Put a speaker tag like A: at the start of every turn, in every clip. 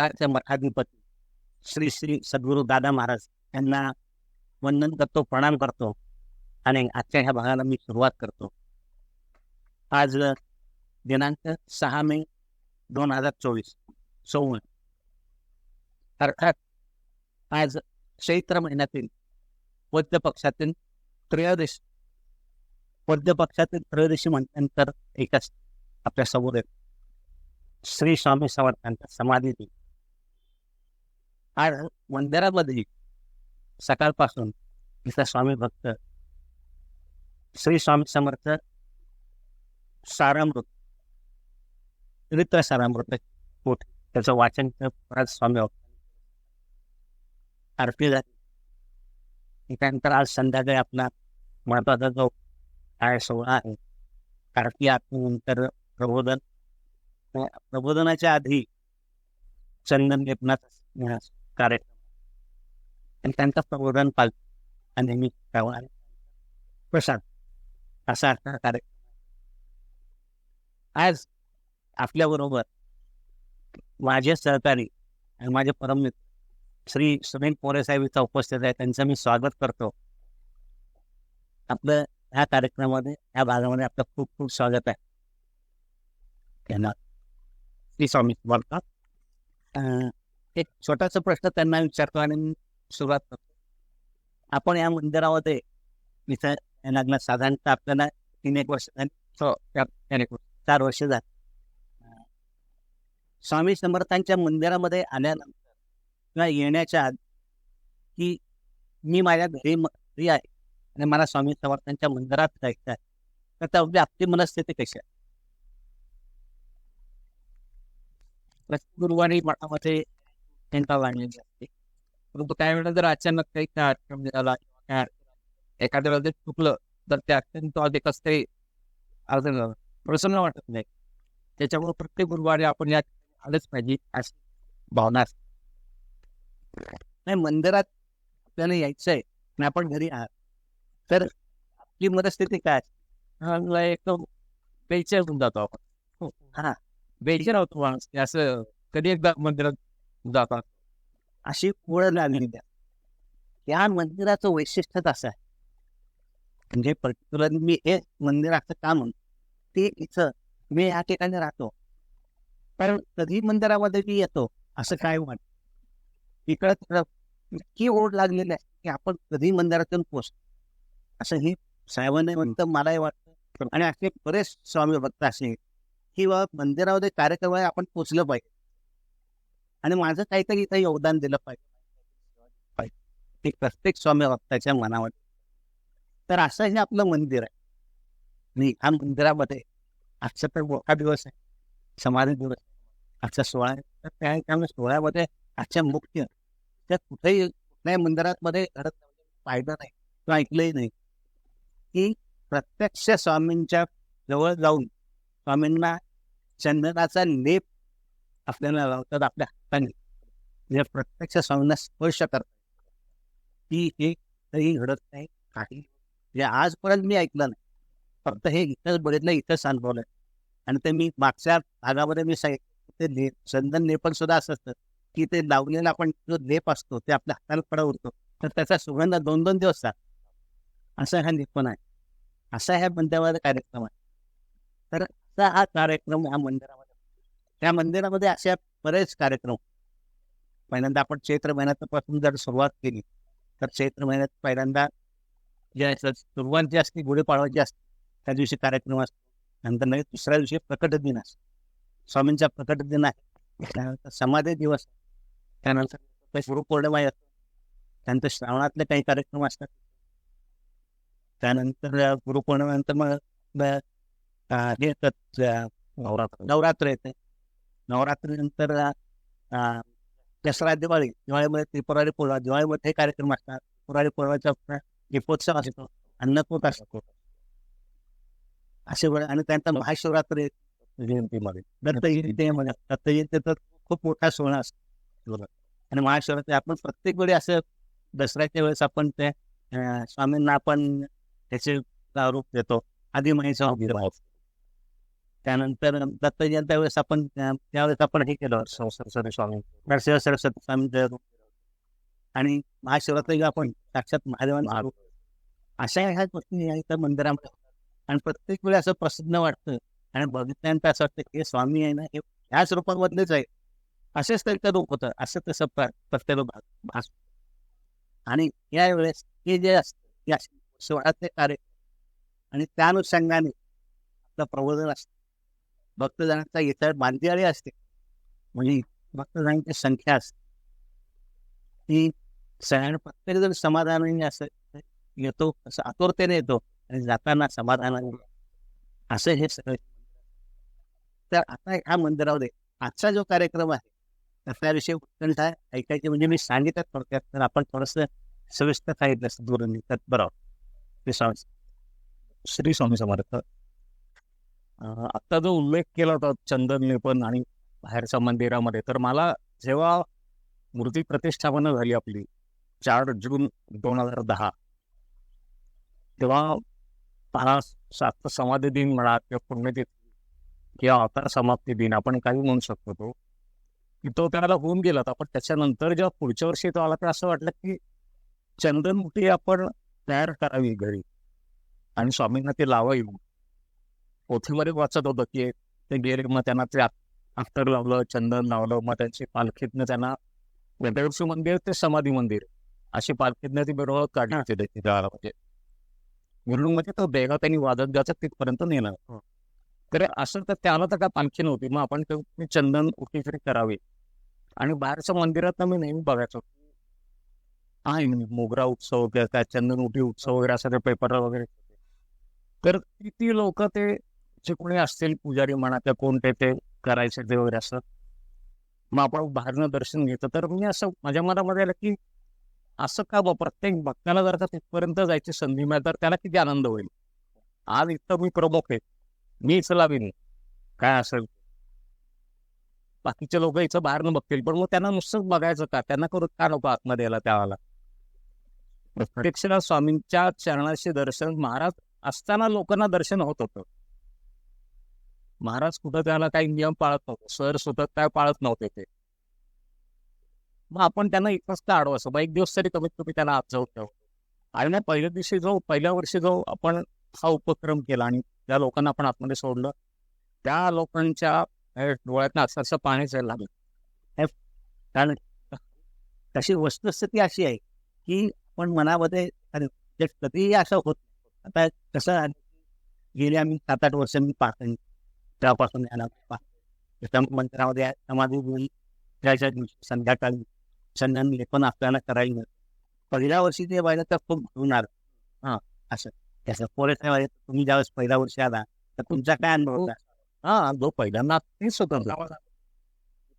A: मंदिराचे मठाधिपती श्री श्री सद्गुरू दादा महाराज यांना वंदन करतो प्रणाम करतो आणि आजच्या ह्या भागाला मी सुरुवात करतो. आज दिनांक सहा मे दोन हजार चोवीस सोमवार. अर्थात आज चैत्र महिन्यातील वद्य पक्षातील त्रयोदशी वद्य पक्षातील त्रयोदशी म्हटल्यानंतर एकच आपल्यासमोर श्री स्वामी समर्थांचा समाधी दिली आज मंदिरामध्ये सकाळपासून इथं स्वामी भक्त श्री स्वामी समर्थ सारामृत चरित्र सारामृत पोट त्याचं वाचन परत स्वामी आरती झाली. त्यानंतर आज संध्याकाळी आपला महत्त्वाचा जो काय सोहळा आहे आरती आरतीनंतर प्रबोधन प्रबोधनाच्या आधी चंदन लेपनाथ कार्यक्रम आणि त्यांचा प्रबोधन पाल आणि मी प्रसाद असा कार्यक्रम आज आपल्याबरोबर माझे सहकारी आणि माझे परममित्र श्री सुनील पोरे साहेब इथं उपस्थित आहे त्यांचं मी स्वागत करतो आपलं ह्या कार्यक्रमामध्ये ह्या भागामध्ये आपलं खूप खूप स्वागत आहे त्यांना श्री स्वामी बोलतात एक छोटासा प्रश्न त्यांना विचारतो आणि सुरुवात करतो. आपण या मंदिरामध्ये इथं लागला साधारणतः आपल्याला हो, तीन एक वर्ष चार वर्ष झाली. स्वामी समर्थांच्या मंदिरामध्ये आल्यानंतर किंवा येण्याच्या आधी की मी माझ्या घरी घरी आहे आणि मला स्वामी समर्थांच्या मंदिरात जायचं आहे तर त्यामध्ये आपली मनस्थिती कशी आहे? गुरुवारी मठामध्ये त्यांचा वाढलेली असते परंतु काही वेळेला जर अचानक काही कार्यक्रम झाला किंवा एखाद्या वेळेला चुकलं तर ते अत्यंत अधिक असते अजून प्रसन्न वाटत नाही. त्याच्यामुळे प्रत्येक गुरुवारी आपण यात आलंच पाहिजे अशी भावना असते. नाही मंदिरात आपल्याला यायचं आहे आणि आपण घरी आहात. तर आपली मनस्थिती काय एक बेचैन होऊन जातो आपण. हो. हा. बेचैन होतो माणूस असं कधी एकदा मंदिरात जातात. अशी ओढ लागली द्या. या मंदिराचं वैशिष्ट्यच असं आहे. म्हणजे पर्टिक्युलर मी हे मंदिराचं काम म्हणतो ते इथं मी या ठिकाणी राहतो. कारण कधी मंदिरामध्ये मी येतो असं काय वाटत? इकडं तिकडं इतकी ओढ लागलेली आहे की आपण कधी मंदिरातून पोचतो असं हे साहेबांनी म्हणतं मलाही वाटतं. आणि असे बरेच स्वामी भक्त असे की बाबा मंदिरामध्ये कार्यक्रम आहे आपण पोचलं पाहिजे. आणि माझं काहीतरी इथं योगदान दिलं पाहिजे. ते प्रत्येक स्वामी भक्ताच्या मनामध्ये. तर असं हे आपलं मंदिर आहे. आणि ह्या मंदिरामध्ये आजचा तर मोठा दिवस आहे. समाधी दिवस आजचा सोहळा आहे. तर त्या त्यामुळे सोहळ्यामध्ये आजच्या मुख्य त्या कुठेही कुठल्याही मंदिरामध्ये घडत पाहिलं नाही किंवा ऐकलंही नाही की प्रत्यक्ष स्वामींच्या जवळ जाऊन स्वामींना चंदनाचा लेप आपल्याला लावतात आपल्या हाताने या प्रत्यक्ष स्वामींना स्पर्श करतात की हे काही घडत नाही काही जे आजपर्यंत मी ऐकलं नाही. फक्त हे इथंच बघितलं इथंच अनुभवलं. आणि ते मी मागच्या भागामध्ये मी सांगितलं ते लेप चंदन लेपण सुद्धा असं असतं की ते लावलेला आपण जो लेप असतो ते आपल्या हाताला पडा उरतो तर त्याचा सुगंध दोन दोन दिवस जात असा हा लेपण आहे. असा ह्या मंदिरामध्ये कार्यक्रम आहे. तर असा हा कार्यक्रम ह्या मंदिरामध्ये. त्या मंदिरामध्ये अशा बरेच कार्यक्रम. पहिल्यांदा आपण चैत्र महिन्यापासून जर सुरुवात केली तर चैत्र महिन्यात पहिल्यांदा जे सुरुवात जी असते गुढीपाडवाची असते त्या दिवशी कार्यक्रम असतो. नंतर नवीन दुसऱ्या दिवशी प्रकट दिन असतो. स्वामींचा प्रकट दिन आहे. त्यानंतर समाधी दिवस त्यानंतर गुरुपौर्णिमा असतो. त्यानंतर श्रावणातले काही कार्यक्रम असतात. त्यानंतर गुरुपौर्णिमेनंतर मग हे येतात नवरात्र नवरात्र येते. नवरात्रीनंतर दसरा दिवाळी दिवाळीमध्ये त्रिपुरारी पोळा दिवाळीमध्ये कार्यक्रम असतात. त्रिपुरारी पोळाचा दीपोत्सव असतो अन्नकूट असतो. असे वेळ आणि त्यानंतर महाशिवरात्री जयंतीमध्ये. दत्त जयंतीमध्ये. दत्त जयंती तर खूप मोठा सोहळा असतो. आणि महाशिवरात्री आपण प्रत्येक वेळी असं दसऱ्याच्या वेळेस आपण ते स्वामींना आपण त्याचे रूप देतो. आधी महिन्याचा त्यानंतर दत्त जयंती वेळेस आपण त्यावेळेस आपण हे केलं. सरस्वती स्वामी. नरसिंह सरस्वती स्वामी हो. आणि महाशिवरात्री आपण साक्षात महादेवांना अशा ह्या गोष्टी या इथं मंदिरामध्ये. आणि प्रत्येक वेळी असं प्रसन्न वाटतं. आणि बघितल्यानंतर असं वाटतं की हे स्वामी आहे ना हे ह्याच रूपामधलेच आहे. असेच त्यांचं रूप होतं असं तसं प्रत्येक भाग भास आणि यावेळेस हे जे असतं या सोहळ्यातले कार्य आणि त्या अनुषंगाने आपलं प्रबोधन असतं. भक्तजनांचा इतर बांधियाळी असते म्हणजे भक्तजनांची संख्या असते ती सगळ्यांना प्रत्येक जण समाधानाने असं येतो असं आतुरतेने येतो आणि जाताना समाधानाने असं हे सगळं. तर आता ह्या मंदिरामध्ये आजचा जो कार्यक्रम आहे त्याविषयी त्याविषयी उत्कंठा ऐकायची म्हणजे मी सांगितलं थोडक्यात तर आपण थोडस सविस्तर सांगितलं असतं दुरून तर बरोबर
B: श्री स्वामी समर्थ. आत्ता जो उल्लेख केला होता चंदन लेपन आणि बाहेरच्या मंदिरामध्ये तर मला जेव्हा मूर्ती प्रतिष्ठापना झाली आपली चार जून दोन हजार दहा तेव्हा मला सात समाधी दिन म्हणा किंवा पुण्यतिथी किंवा अवतार समाप्ती दिन आपण काही म्हणू शकतो तो की तो त्याला होऊन गेला होता. पण त्याच्यानंतर जेव्हा पुढच्या वर्षी तो आला तर असं वाटलं की चंदन मुठी आपण तयार करावी घरी आणि स्वामींना ते लावावी पोथीमध्ये वाचत होतं की ते गेले मग त्यांना ते आफ्टर लावलं चंदन लावलं मग त्यांची पालखीतनं त्यांना वेदवर्षी मंदिर ते समाधी मंदिर अशी पालखीतनं ती होती त्याची त्यावेळेला म्हणजे म्हणजे तो बेगा त्यांनी वाजत गाजत तिथपर्यंत नेणार तर असं तर त्याला तर काय पालखी नव्हती मग आपण चंदन उठीफिरी करावी. आणि बाहेरच्या मंदिरात मी नेहमी बघायचो. आहे म्हणजे मोगरा उत्सव किंवा काय चंदन उठी उत्सव वगैरे असं ते पेपर वगैरे. तर किती लोक ते जे कोणी असतील पुजारी म्हणा त्या कोण ते करायचे ते वगैरे असं मग आपण बाहेरनं दर्शन घेतो. तर मी असं माझ्या मनामध्ये आलं की असं का बा प्रत्येक भक्ताला जर का तिथपर्यंत जायची संधी मिळाली तर त्याला किती आनंद होईल? आज इथं मी प्रमुख आहे. मी इथं लावीन काय असेल? बाकीचे लोक इथं बाहेरनं बघतील. पण मग त्यांना नुसतंच बघायचं का? त्यांना करू का नको आतमध्ये यायला त्यावाला? प्रत्यक्ष स्वामींच्या चरणाचे दर्शन महाराज असताना लोकांना दर्शन होत होतं. महाराज कुठं त्याला काही नियम पाळत नव्हते. सर सुद्धा काय पाळत नव्हते ते. मग आपण त्यांना इथंच का अडवायचं मग एक दिवस तरी कमीत कमी त्यांना आत जाऊ ठेव आणि नाही पहिल्या दिवशी जाऊ पहिल्या वर्षी जाऊ आपण हा उपक्रम केला आणि त्या लोकांना आपण आतमध्ये सोडलं त्या लोकांच्या डोळ्यातनं अक्षरशः पाणी जायला लागलं.
A: कारण तशी वस्तुस्थिती अशी आहे की आपण मनामध्ये कधीही असं होत आता कसं गेले आम्ही सात आठ वर्ष मी पाहतो त्यापासून याला मंदिरामध्ये समाधी दिली त्याच्या दिवशी संध्याकाळी चंदन लेपन आपल्याला करायला पहिल्या वर्षी ते व्हायला तर खूप भरून हा असं. त्याचं पोरे तुम्ही ज्यावेळेस पहिल्या वर्षी आला तर तुमचा काय अनुभव होता?
B: हा जो पहिल्यांदा तेच होतं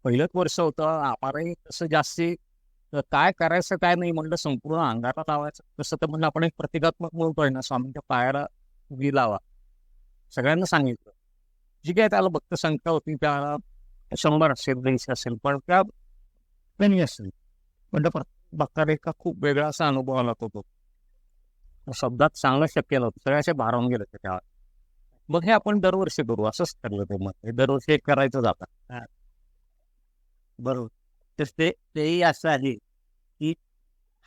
B: पहिलंच वर्ष होतं आम्हालाही तसं जास्ती काय करायचं काय नाही म्हणलं संपूर्ण अंगाला लावायचं. तसं तर म्हणलं आपण एक प्रतिकात्मक बोलतोय ना स्वामींच्या पायाला उभी लावा. सगळ्यांना सांगितलं. जी काय त्याला भक्त संख्या होती त्याला शंभर असेल दोनशे असेल पण त्या कमी असेल. पण त्या भक्ताला एका खूप वेगळा असा अनुभव आला होतो तो. शब्दात सांगणं शक्य नव्हतं सगळ्याचे भारावून गेले त्या. मग हे आपण दरवर्षी करू असंच ठरलं ते मग. हे दरवर्षी एक करायचं जातं
A: बरोबर. तर ते तेही असं आहे की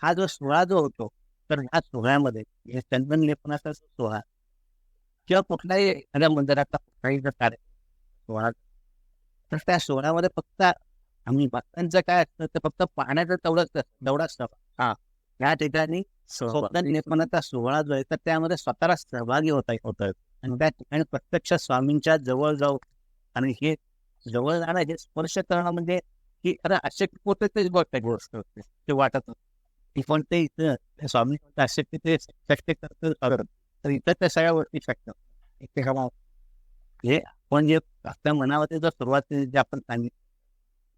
A: हा जो सोहळा जो होतो तर ह्या सोहळ्यामध्ये हे चंदन लेपनाचा सोहळा किंवा कुठल्याही एखाद्या मंदिराचा जर कार्यक्रम सोहळा तर त्या सोहळ्यामध्ये फक्त आम्ही भक्तांचं काय असतं ते फक्त पाहण्याचं तेवढंच तेवढाच असतं. हा. या ठिकाणी लेपनाचा सोहळा जो आहे तर त्यामध्ये स्वतःला सहभागी होता होत. आणि त्या ठिकाणी प्रत्यक्ष स्वामींच्या जवळ जाऊ आणि हे जवळ जाणं हे स्पर्श करणं म्हणजे की अरे अशक्य गोष्ट गोष्ट होते. ते वाटत. की पण ते इथं स्वामी अशक्य ते शक्य करत. तर इथं त्या सगळ्या गोष्टी शक्य हे आपण जे आपल्या मनामध्ये जर सुरुवातीला जे आपण सांगितलं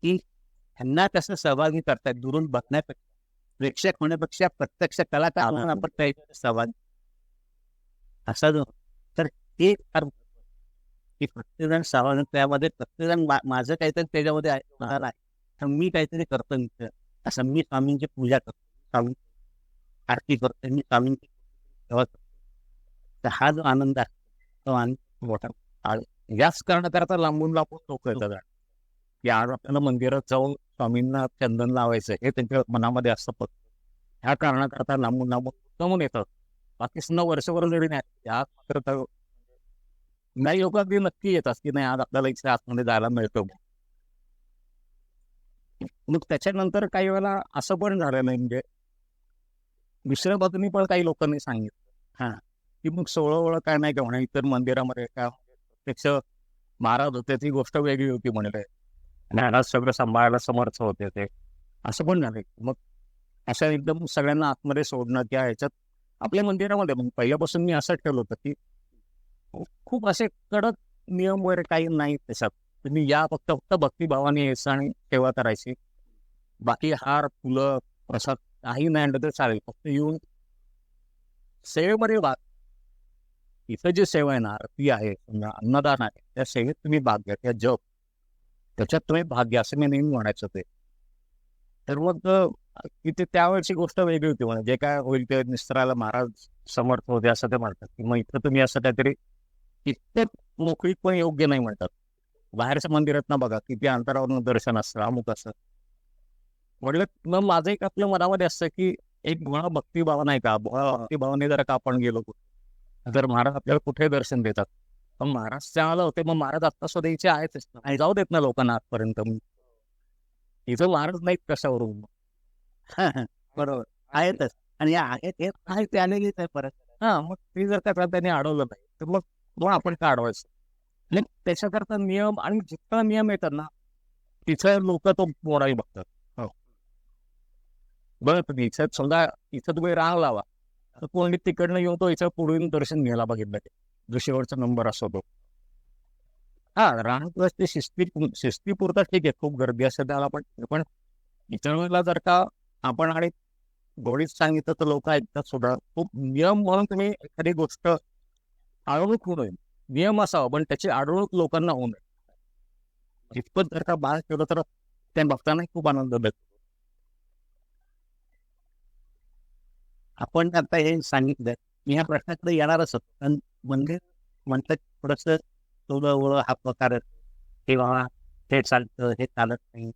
A: की ह्यांना कसं सहभागी करतायत दुरून बघण्यापेक्षा प्रेक्षक होण्यापेक्षा प्रत्यक्ष कलाकार म्हणून आपण सहभागी असा जो तर ते फार. की प्रत्येकजण सहभागी त्यामध्ये प्रत्येकजण माझं काहीतरी त्याच्यामध्ये आहे होणार आहे. तर मी काहीतरी करतो इथं. असं मी स्वामींची पूजा करतो. स्वामी आरती करतो मी स्वामींची सेवा करतो. तर हा जो आनंद आहे तो आनंद मोठा आणि
B: याच कारणाकरता लांबून लांबून लोक येतात. की आज आपल्याला मंदिरात जाऊन स्वामींना चंदन लावायचं हे त्यांच्या मनामध्ये असतं फक्त. ह्या कारणाकरता लांबून लांबून जमून येतात. बाकी सुद्धा वर्षभर जरी नाही या मात्र तर नाही लोक अगदी नक्की येतात की नाही आज आपल्याला इथे आतमध्ये जायला मिळतो मग त्याच्यानंतर काही वेळेला असं पण झालं नाही म्हणजे दुसऱ्या बाजूनी पण काही लोकांनी सांगितलं. हा. की मग सोळं ओळख काय नाही का म्हणा इतर मंदिरामध्ये काय प्रत्यक्ष महाराज होते ती गोष्ट वेगळी होती म्हणले महाराज सगळं सांभाळायला समर्थ होते ते. असं पण झाले मग अशा एकदम सगळ्यांना आतमध्ये सोडणं किंवा ह्याच्यात आपल्या मंदिरामध्ये मग पहिल्यापासून मी असं ठेवलं होतं की खूप असे कडक नियम वगैरे काही नाही त्याच्यात. तुम्ही या फक्त फक्त भक्तिभावाने यायचं आणि सेवा करायची. बाकी हार फुलं प्रसाद काही नाही आणलं तर चालेल. फक्त येऊन सेवेमध्ये भाग इथं जी सेवा आहे ना आरती आहे समजा अन्नदान आहे त्या सेवेत तुम्ही भाग घ्या त्या जप. त्याच्यात तुम्ही भाग घ्या असं मी नेहमी म्हणायचं ते. तर मग तिथे त्यावेळेची गोष्ट वेगळी होती म्हणजे जे काय होईल ते निस्त्राला महाराज समर्थ होते असं ते म्हणतात. की मग इथं तुम्ही असं काहीतरी कित्येक मोकळीक पण योग्य नाही म्हणतात. बाहेरच्या मंदिरात ना बघा किती अंतरावरून दर्शन असतं अमुक असं. म्हटलं मग माझं एक आपल्या मनामध्ये असतं की एक भक्ती भक्तिभाव नाही का? बुवा भक्तिभावाने जर का आपण गेलो तर महाराज आपल्याला कुठे दर्शन देतात? पण महाराज चांगलं होते मग महाराज आत्ता स्वतःचे आहेतच ना. आणि जाऊ देत ना लोकांना आजपर्यंत इथं महाराज नाहीत कशावरून.
A: बरोबर. आहेतच. आणि या आहेत आहे ते आलेलीच आहे परत.
B: हा मग ते जर का त्यांनी अडवलं नाही तर मग मग आपण का अडवायचं? आणि त्याच्याकरता नियम आणि जितका नियम येतात ना तिथे लोक तो मोडाही बघतात. हो. बरं इथं समजा इथं तुम्ही रांग लावा. तर कोणी तिकडनं येऊन तो इथं पुढून दर्शन घ्यायला बघितलं ते. जो शेवटचा नंबर असतो तो. हा रांग प्लस ते शिस्ती शिस्तीपुरता ठीक आहे. खूप गर्दी असते त्याला पण. पण इतर वेळेला जर का आपण आणि गोडीच सांगितलं तर लोक ऐकतात सुद्धा. खूप नियम म्हणून तुम्ही एखादी गोष्ट आळवणूक होऊ नये. नियम असावा पण त्याची आढळूक लोकांना होऊ नये. इतपत जर का बाळ केलं तर त्या बघताना खूप आनंद भेटतो.
A: आपण आता हे सांगितलं मी ह्या प्रश्नाकडे येणारच होतो. कारण मंदिर म्हणजे म्हणतात थोडस थोडं ओळख हा प्रकार हे बाबा हे चालतं हे चालत नाही.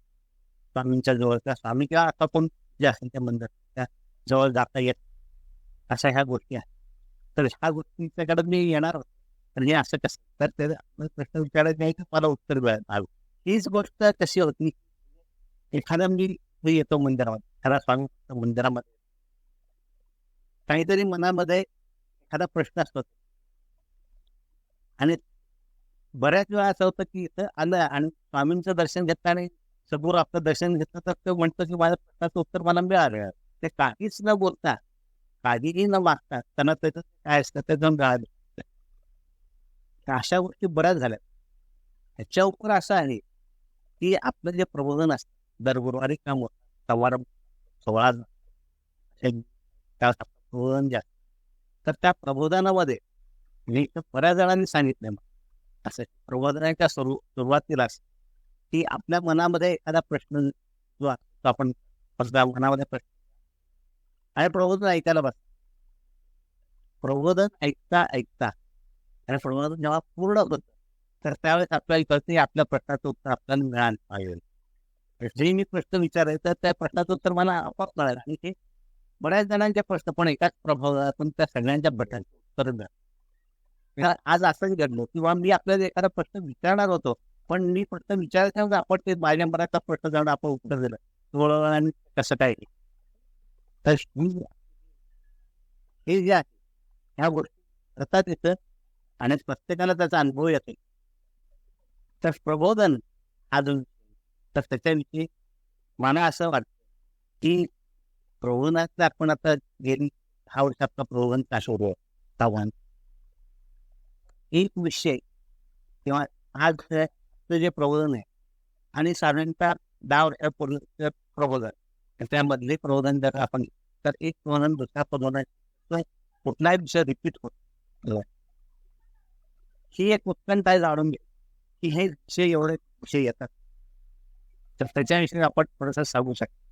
A: स्वामींच्या जवळ स्वामी किंवा आता कोण जे असेल त्या मंदिर त्या जवळ जाता येत अशा ह्या गोष्टी आहेत. तर ह्या गोष्टीच्याकडे मी येणार होतो. तर हे असं कसं तर ते प्रश्न विचारायचं नाही तर मला उत्तर मिळालं हवं. हीच गोष्ट कशी होती? एखादा मी मी येतो मंदिरामध्ये खरा स्वामी मंदिरामध्ये. काहीतरी मनामध्ये एखादा प्रश्न असतो. आणि बऱ्याच वेळा असं होतं की इथं आलं आणि स्वामींचं दर्शन घेतलं आणि समोर आपलं दर्शन घेतलं तर ते म्हणतं की माझ्या प्रश्नाचं उत्तर मला मिळालं. ते काहीच न बोलता काहीही न मागता त्यांना त्याचं काय असतं ते जाऊन मिळालं. अशा गोष्टी बऱ्याच झाल्या. ह्याच्या उपर असं आहे की आपलं जे प्रबोधन असतं दर गुरुवारी काम होतं सोळा सोहळा हे प्रबोधन तर त्या प्रबोधनामध्ये मी बऱ्याच जणांनी सांगितलं. असं प्रबोधनाच्या सुरू सुरुवातीलाच की आपल्या मनामध्ये एखादा प्रश्न जो असतो आपण मनामध्ये प्रश्न आणि प्रबोधन ऐकायला बस. प्रबोधन ऐकता ऐकता आणि प्रबोधन जेव्हा पूर्ण होतं तर त्यावेळेस आपल्याला कळतं की आपल्या प्रश्नाचं उत्तर आपल्याला मिळालं. पाहिजे जे मी प्रश्न विचारायचा त्या प्रश्नाचं उत्तर मला आपोआप मिळालं आणि ते बऱ्याच जणांच्या प्रश्न पण एकाच प्रभावातून त्या सगळ्यांच्या प्रश्नांचे उत्तर आज असंच घडलं किंवा मी आपल्याला एखादा प्रश्न विचारणार होतो पण मी प्रश्न विचारायचा आपण ते माझ्या मनाचा प्रश्न जाऊन आपण उत्तर दिलं. थोडं आणि कसं काय तर हे जे आहे ह्या गोष्टी करतात येतं आणि प्रत्येकाला त्याचा अनुभव येतो. तर प्रबोधन अजून तर त्याच्याविषयी मला असं वाटतं की प्रबोधनाचं आपण आता गेली हा वर्ष आपला प्रबोधन का सुरू आव्हान. एक विषय किंवा आज जे प्रबोधन आहे आणि साधारणतः दहा वर्षापूर्वी प्रबोधन त्यामधले प्रबोधन जर आपण तर एक प्रबोधन दुसऱ्या प्रबोधन कुठलाही विषय रिपीट होत ही एक उत्कंठा जाणून घे की हे विषय एवढे विषय येतात. तर त्याच्याविषयी आपण थोडंसं सांगू शकतो.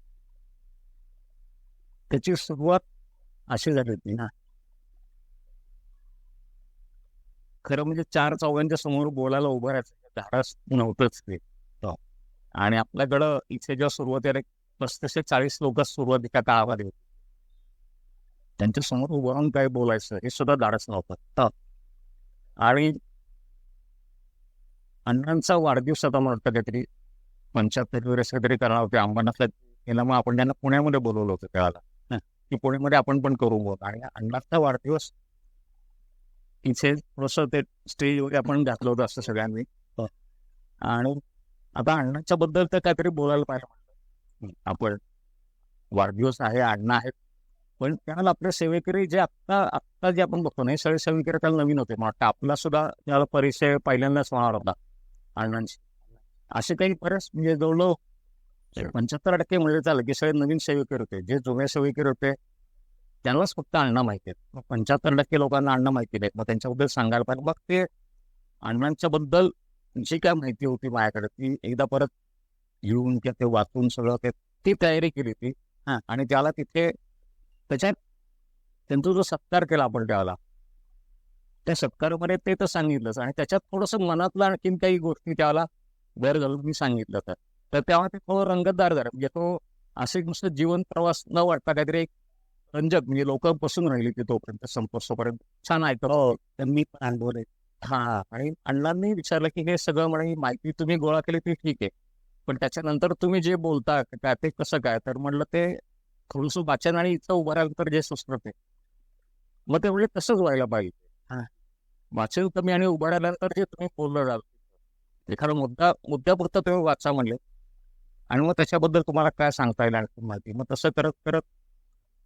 B: त्याची सुरुवात अशी झाली होती ना. खरं म्हणजे चार चौघांच्या समोर बोलायला उभं राहायचं धाडस नव्हतंच ते. आणि आपल्याकडं इथे जेव्हा सुरुवातीला पस्तीस ते चाळीस लोक सुरुवातीच्या काळामध्ये होते. त्यांच्यासमोर उभं राहून काय बोलायचं हे सुद्धा धाडस नव्हतं. आणि अण्णांचा वाढदिवस आता मला वाटतं काहीतरी पंच्याहत्तर वर्ष काहीतरी करणार होते. अंबरनाथला गेल्यामुळे आपण त्यांना पुण्यामध्ये बोलवलं होतं
A: त्याला
B: की पुण्यामध्ये आपण पण करू बोल आणि अण्णाचा वाढदिवस इथे थोडस ते स्टेज वगैरे आपण घातलं होतं असं सगळ्यांनी.
A: हो.
B: आणि आता अण्णाच्या बद्दल तर काहीतरी बोलायला पाहिजे. आपण वाढदिवस आहे अण्णा आहेत पण त्याला आपले सेवेकरी जे आत्ता आत्ता जे आपण बघतो ना हे सगळे सेवेकरी त्याला नवीन होते. मला वाटतं आपला सुद्धा त्याला परिचय पहिल्यांदाच होणार होता. अण्णांशी असे काही बरेच म्हणजे जवळजवळ पंच्याहत्तर टक्के म्हणजे चालेल की सगळे नवीन सेवेकरी होते. जे जुने सेवेकरी होते त्यांनाच फक्त अण्णा माहिती आहेत मग पंच्याहत्तर टक्के लोकांना अण्णा माहिती नाहीत मग त्यांच्याबद्दल सांगायला पाहिजे. मग ते अण्णांच्या बद्दल जी काय माहिती होती माझ्याकडे ती एकदा परत येऊन किंवा ते वाचून सगळं ते ती तयारी केली होती.
A: हा.
B: आणि त्याला तिथे त्याच्यात त्यांचा जो सत्कार केला आपण त्याला त्या सत्कारामध्ये ते तर सांगितलंच. आणि त्याच्यात थोडंसं मनातलं आणखीन काही गोष्टी त्याला वेळ घालून मी सांगितलं तर. तर तेव्हा ते थोडं रंगतदार झालं. म्हणजे तो असे नुसतं जीवन प्रवास न वाटता काहीतरी एक रंजक म्हणजे लोक बसून राहिली ते तोपर्यंत संपोसोपर्यंत छान ऐकत
A: हो. तर मी पण अनुभवले
B: हा. आणि अण्णांनी विचारलं की हे सगळं म्हणे ही माहिती तुम्ही गोळा केली ती ठीक आहे. पण त्याच्यानंतर तुम्ही जे बोलता काय ते कसं काय? तर म्हणलं ते थोडंसं वाचन आणि इथं उभं राहिल्यानंतर जे सुचलं ते. मग ते म्हणजे तसंच व्हायला पाहिजे.
A: हा.
B: वाचन कमी आणि उभं राहिल्यानंतर जे तुम्ही बोललं राहाल एखादा मुद्दा मुद्द्यापुरतं तुम्ही वाचा म्हणले आणि मग त्याच्याबद्दल तुम्हाला काय सांगता येईल आणखी माहिती? मग तसं करत करत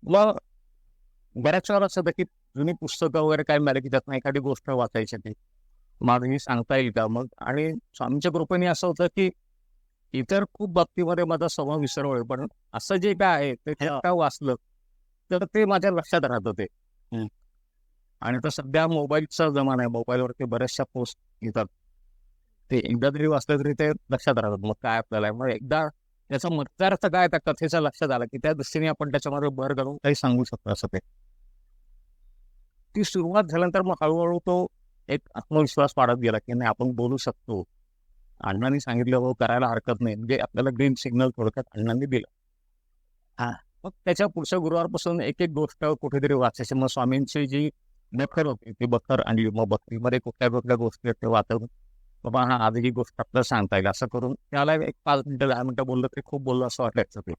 B: मग बऱ्याच वेळा असं की जुनी पुस्तकं वगैरे काय मिळाली की त्यातनं एखादी गोष्ट वाचायची ती. मला ही सांगता येईल का? मग आणि स्वामींच्या कृपेने असं होतं की इतर खूप बाबतीमध्ये माझा स्वभाव विसरवळ पण असं जे काय आहे ते. काय वाचलं तर ते माझ्या लक्षात राहत होते. आणि आता सध्या मोबाईलचा जमाना आहे मोबाईलवरती बऱ्याचशा पोस्ट येतात. ते एकदा तरी वाचलं तरी ते लक्षात राहतात. मग काय आपल्याला मग एकदा त्याचा मतार्थ काय? त्या कथेचा लक्षात आला की त्या दृष्टीने आपण त्याच्यामध्ये भर घालून काही सांगू शकतो असं ते. ती सुरुवात झाल्यानंतर मग हळूहळू तो एक आत्मविश्वास वाढत गेला की नाही आपण बोलू शकतो. अण्णांनी सांगितलं हो करायला हरकत नाही. म्हणजे आपल्याला ग्रीन सिग्नल थोडक्यात अण्णांनी दिलं.
A: हा.
B: मग त्याच्या पुढच्या गुरुवारपासून एक एक गोष्ट कुठेतरी वाचायची. मग स्वामींची जी बखर होती ती बखर आणली. मग बखरीमध्ये कुठल्या कुठल्या गोष्टी आहेत ते वाचवून बाबा हा आज ही गोष्ट आपल्याला सांगता येईल असं करून त्याला एक पाच मिनिटं दहा मिनिटं बोललं तरी खूप बोललं असं वाटायचं ते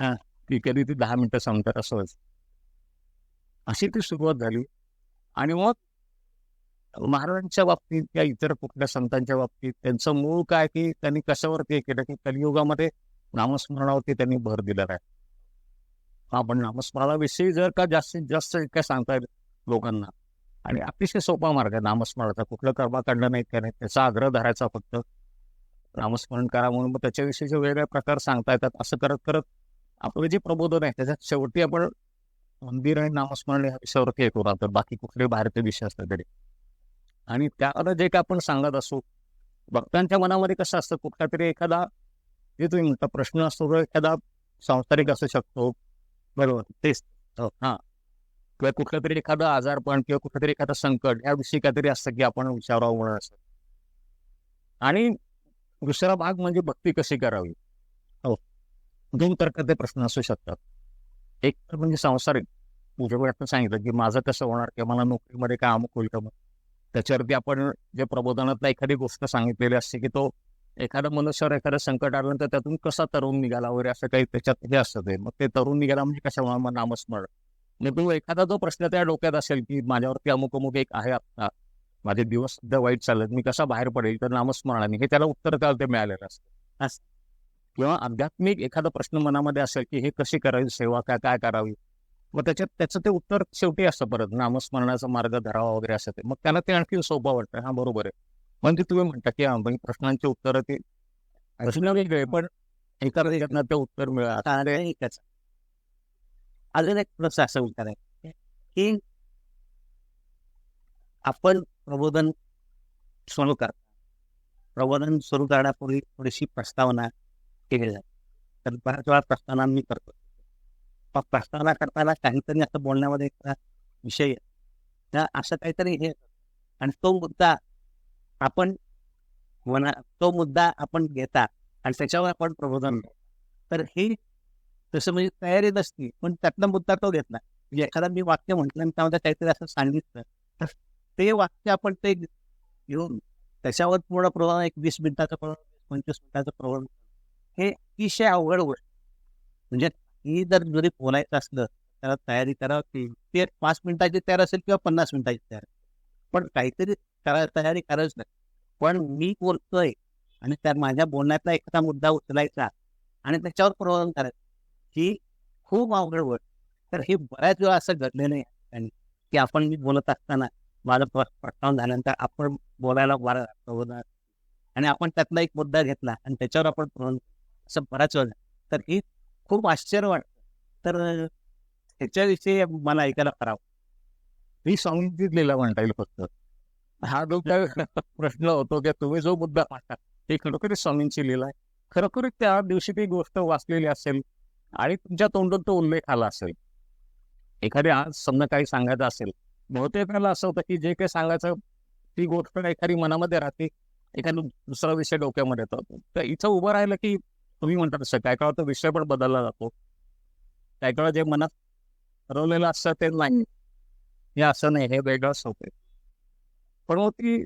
A: हा.
B: की कधी ती दहा मिनिटं सांगतात असं व्हायचं. अशी ती सुरुवात झाली आणि मग महाराजांच्या बाबतीत किंवा इतर कुठल्या संतांच्या बाबतीत त्यांचं मूळ काय की त्यांनी कशावरती हे केलं की कलियुगामध्ये नामस्मरणावरती त्यांनी भर दिलेला आहे आपण नामस्मरणाविषयी जर का जास्तीत जास्त काय सांगता येईल लोकांना आणि अतिशय सोपा मार्ग आहे नामस्मरणाचा कुठलं कर्मा काढलं नाही काय नाही त्याचा आग्रह धरायचा फक्त. नामस्मरण करा म्हणून मग त्याच्याविषयी जे वेगवेगळे प्रकार सांगता येतात असं करत करत आपलं जे प्रबोधन आहे त्याच्यात शेवटी आपण मंदिर आणि नामस्मरण या विषयावरती हे करू राहतो बाकी कुठले बाहेरचे विषय असतात तरी. आणि त्याला जे काय आपण सांगत असू भक्तांच्या मनामध्ये कसं असतं कुठला तरी एखादा जे तुम्ही म्हणता प्रश्न असतो एखादा सांसारिक असू शकतो. बरोबर तेच. हो, हां हा. किंवा कुठलं तरी एखादं आजारपण किंवा कुठलं तरी एखादं संकट याविषयी काहीतरी असतं की आपण विचारावं म्हणून असतं आणि दुसरा भाग म्हणजे भक्ती कशी करावी? हो. दोन प्रकारचे प्रश्न असू शकतात. एक तर म्हणजे सांसारिक. म्हणजे पूर्वी आपण सांगितलं की माझं कसं होणार किंवा मला नोकरीमध्ये काय अमुक होईल का मग. त्याच्यावरती आपण जे प्रबोधनातला एखादी गोष्ट सांगितलेली असते की तो एखाद्या मनुष्यावर एखादं संकट आल्यानंतर त्यातून कसा तरुण निघाला वगैरे असं काही त्याच्यात हे असतं ते. मग ते तरुण निघाला म्हणजे कशा मग नामस्मरण. तो एखादा जो प्रश्न त्या डोक्यात असेल की माझ्यावरती अमुक अमुक एक आहे आता माझे दिवस सध्या वाईट चालत मी कसा बाहेर पडेल? तर नामस्मरणाने हे त्याला उत्तर त्याला ते मिळालेलं असतं.
A: असं.
B: किंवा आध्यात्मिक एखादा प्रश्न मनामध्ये असेल की हे कशी करावी सेवा काय काय करावी? मग त्याच्यात त्याचं ते उत्तर शेवटी असतं परत. नामस्मरणाचा मार्ग धरावा वगैरे असं ते. मग त्याला ते आणखी सोपं वाटतं. हा बरोबर आहे. म्हणजे तुम्ही म्हणता की हा बाई प्रश्नांची उत्तरं ते. प्रश्न वेगळे पण एका त्यातनं ते उत्तर मिळालं.
A: एकच. अजून एक प्रश्न असा विचार आहे की आपण प्रबोधन सुरू कर प्रबोधन सुरू करण्यापूर्वी थोडीशी प्रस्तावना केली जाते. तर बऱ्याच वेळा प्रस्तावना मी करतो. मग प्रस्तावना करताना काहीतरी असं बोलण्यामध्ये विषय तर असं काहीतरी हे आणि तो मुद्दा आपण मना तो मुद्दा आपण घेता आणि त्याच्यावर आपण प्रबोधन तर ही तसं म्हणजे तयारी नसती पण त्यातला मुद्दा तो घेतला. म्हणजे एखादा मी वाक्य म्हटलं आणि त्यामध्ये काहीतरी असं सांगितलं तर ते वाक्य आपण ते घेऊन त्याच्यावर पूर्ण प्रमाण एक वीस मिनिटाचं प्रमाण पंचवीस मिनिटाचं प्रमाण हे अतिशय अवघड गोष्ट. म्हणजे ही जर जरी बोलायचं असलं त्याला तयारी करावी ते पाच मिनिटाची तयार असेल किंवा पन्नास मिनिटाची तयार. पण काहीतरी करा तयारी करायच नाही. पण मी बोलतोय आणि त्या माझ्या बोलण्यातला एखादा मुद्दा उचलायचा आणि त्याच्यावर प्रवर्तन करायचं. ही खूप अवघड गोष्ट. तर हे बऱ्याच वेळा असं घडलेलं आहे आणि की आपण मी बोलत असताना माझं प- प्रस्तावना झाल्यानंतर आपण बोलायला वारा प्रबोधन आणि आपण त्यातला एक मुद्दा घेतला आणि त्याच्यावर आपण असं बऱ्याच वेळा. तर ही खूप आश्चर्य वाटतं. तर ह्याच्याविषयी मला ऐकायला करावं
B: मी स्वामींचीच लिहिला म्हणता येईल फक्त. हा जो काय प्रश्न होतो की तुम्ही जो मुद्दा मांडता ते खरोखरच स्वामींची लिहिला आहे. खरोखरच त्या दिवशी ती गोष्ट वाचलेली असेल आणि तुमच्या तोंडून तो उल्लेख आला असेल. एखादी आज समजा काही सांगायचं असेल बहुतेक असं होतं की जे काही सांगायचं ती गोष्ट एखादी मनामध्ये राहते एखादा दुसरा विषय डोक्यामध्ये येतो. तर इथं उभं राहिलं की तुम्ही म्हणता तसं काय काळ तो विषय पण बदलला जातो. काय काळ जे मनात हरवलेलं असतं ते नाही. हे असं नाही हे वेगळंच होते. पण मग ती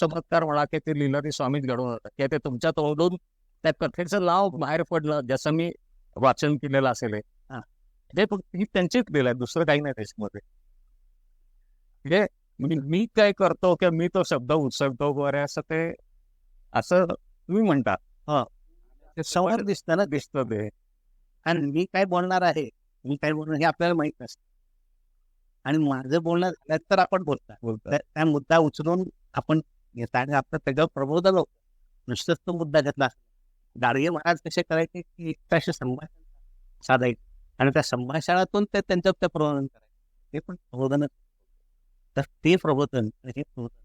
B: चमत्कार म्हणा की ते लिहिलं ते स्वामीच घडवून जातात की ते तुमच्या तोंडून त्या कथेचं नाव बाहेर पडलं. जसं मी वाचन केलेलं असेल हे.
A: हा.
B: ते फक्त ही त्यांचीच लिहिलं आहे दुसरं काही नाही त्याच्यामध्ये. म्हणजे मी- मी काय करतो किंवा मी तो शब्द उचलतो वगैरे असं ते असं तुम्ही म्हणता.
A: ते समोर दिसतं ना
B: दिसतं ते.
A: आणि मी काय बोलणार आहे? मी काय बोलणार हे आपल्याला माहीत नसतं. आणि माझं बोलणं झालं तर आपण बोलता.
B: बोलतात
A: त्या मुद्दा उचलून आपण घेता आणि आपलं त्याच्यावर प्रबोधन होतं नुसतंच तो मुद्दा घेतला. गाडगे महाराज कसे करायचे की एकटाशी संभाषण साधायचे. आणि त्या संभाषणातून ते त्यांचं ते प्रबोधन करायचं. ते पण प्रबोधनच तर ते प्रबोधन आणि हे प्रबोधन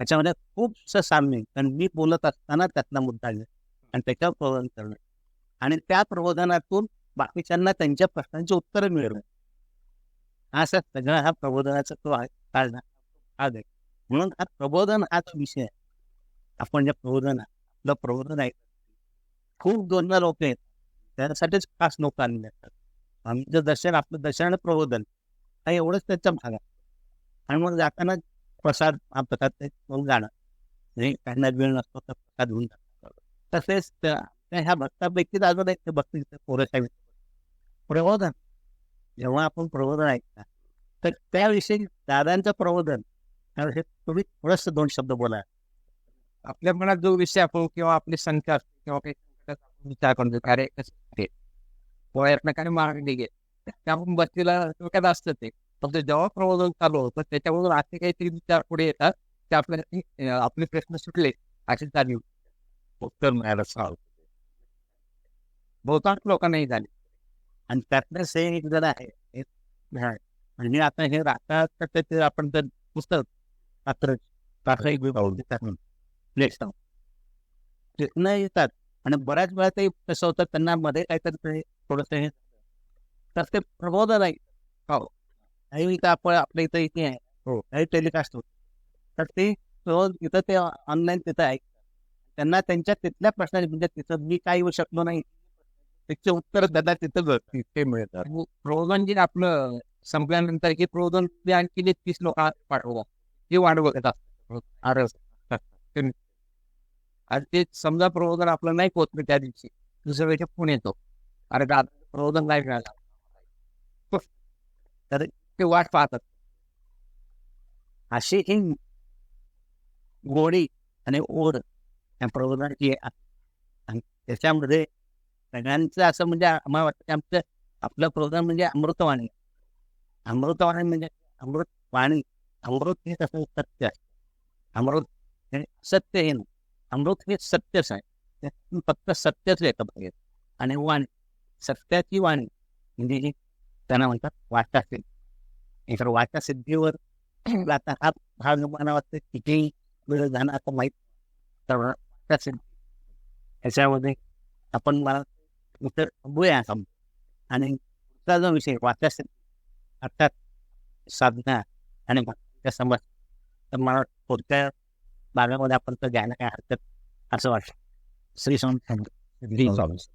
A: त्याच्यामध्ये खूप साम्य कारण मी बोलत असताना त्यातला मुद्दा घेणं आणि त्याच्यावर प्रबोधन करणं. आणि त्या प्रबोधनातून बाकीच्यांना त्यांच्या प्रश्नांची उत्तरं मिळवणं हा असा सगळा हा प्रबोधनाचा तो काळ भाग आहे. म्हणून हा प्रबोधन हाच विषय आपण जे प्रबोधन आपलं प्रबोधन आहे खूप दोन लोक आहेत. त्यासाठीच खास लोक आलेले असतात आमचं दर्शन आपलं दर्शन प्रबोधन हा एवढंच त्याचा भाग आहे. आणि मग जाताना प्रसाद हा प्रसाद ते जाणं. म्हणजे त्यांना वेळ नसतो तर प्रसाद होऊन जाणं. तसेच त्या त्या ह्या भक्तापैकीच अजून एक भक्त पोरसाहेब प्रबोधन. जेव्हा आपण प्रबोधन ऐकता तर त्याविषयी दादांचं प्रबोधन. त्याविषयी तुम्ही थोडंसं दोन शब्द बोला.
C: आपल्या मनात जो विषय आपण किंवा आपली संख्या किंवा काही विचार करतो अरे कसं एकमेकाने मार्ग निघेल ते आपण बसलेला डोक्यात असतं ते. फक्त जेव्हा प्रबोधन चालू होतं त्याच्यामधून असे काहीतरी विचार पुढे येतात ते आपल्याला आपले प्रश्न सुटले अशी जाणीव
B: उत्तर मिळायला चाल
C: बहुतांश लोकांनाही झाले.
A: आणि त्यातलंच हे एक जण आहे. म्हणजे आता हे राहतात ते- आपण तर पुस्तक रात्र रात्र एक विभाग नेक्स्ट येतात आणि बऱ्याच वेळा ते कसं होतं त्यांना मध्ये काहीतरी ते थोडंसं हे तर ते प्रबोधन आहे. हो. काही इथं आपण आपल्या इथं इथे आहे. हो. काही टेलिकास्ट होत. तर ते इथं ते ऑनलाईन तिथं ऐकतात त्यांना त्यांच्या तिथल्या प्रश्नाचे म्हणजे तिथं मी काय येऊ शकलो नाही. त्याचे उत्तर त्यांना तिथं.
B: तिथे मिळतात.
C: आणि प्रबोधन जे आपलं संपल्यानंतर हे प्रबोधन ते आणखी तीस लोक पाठवतात. हे वाट बघत असतात अरे ते- आणि ते समजा प्रबोधन आपलं नाही पोहोचलं त्या दिवशी दुसऱ्या वेळेच्या फोन येतो. अरे दादा प्रबोधन नाही मिळालं. तर ते वाट पाहतात.
A: अशी ही गोडी आणि ओढ या प्रबोधनाची आणि त्याच्यामध्ये सगळ्यांचं असं म्हणजे आम्हाला वाटतं की आमचं आपलं प्रबोधन म्हणजे अमृतवाणी. अमृतवाणी म्हणजे अमृत वाणी अमृत हे कसं सत्य आहे. अमृत हे सत्य हे नाही अमृत हे। सत्यच आहे फक्त सत्यच येतं पाहिजे आणि वाणी सत्याची वाणी म्हणजे जी त्यांना म्हणतात वाचा सिद्धी इतर वाचा सिद्धीवर आता हा भाग मला वाटतं किती वेळ जाणं आता माहीत तर वाचा सिद्धी ह्याच्यामध्ये आपण मला इतर बोया थांबू आणि पुढचा जो विषय वाचा अर्थात साधना आणि भक्तीच्या समज तर मला पुढच्या भागामध्ये आपण तर घ्यायला काय हरकत असं वाटतं. श्री स्वामी.
B: श्री स्वामी.